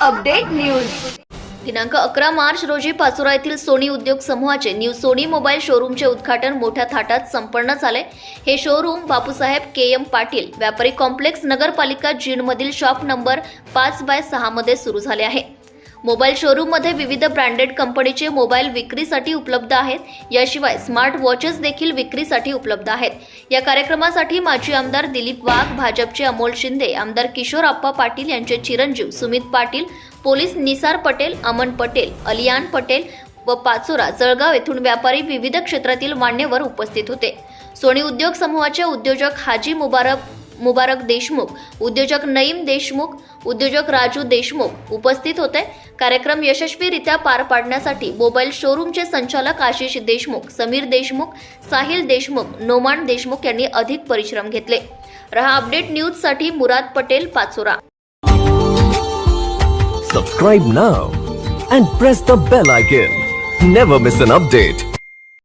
Update news. दिनांक अकरा मार्च रोजी पाचोरा येथील सोनी उद्योग समूहाचे न्यू सोनी मोबाईल शोरूमचे उद्घाटन मोठ्या थाटात संपन्न झाले. हे showroom Bapusaheb K M Patil व्यापारी कॉम्प्लेक्स नगरपालिका जीनमधील शॉप नंबर पाच बाय सहामध्ये सुरू झाले आहे. मोबाईल शोरूममध्ये विविध ब्रँडेड कंपनीचे मोबाईल विक्रीसाठी उपलब्ध आहेत. याशिवाय स्मार्ट वॉचेस देखील विक्रीसाठी उपलब्ध आहेत. या कार्यक्रमासाठी माजी आमदार दिलीप वाघ भाजपचे अमोल शिंदे आमदार किशोर आप्पा पाटील यांचे चिरंजीव सुमित पाटील पोलीस निसार पटेल अमन पटेल अलियान पटेल व पाचोरा जळगाव येथून व्यापारी विविध क्षेत्रातील मान्यवर उपस्थित होते. सोनी उद्योग समूहाचे उद्योजक हाजी मुबारक मुबारक देशमुख उद्योजक नईम देशमुख उद्योजक राजू देशमुख उपस्थित होते. कार्यक्रम यशस्वीरित्या पार पाडण्यासाठी मोबाईल शोरूमचे संचालक आशिष देशमुख समीर देशमुख साहिल देशमुख नोमान देशमुख यांनी अधिक परिश्रम घेतले. रहा अपडेट न्यूजसाठी Murad Patel Pachora. Subscribe now and press the bell icon never miss an update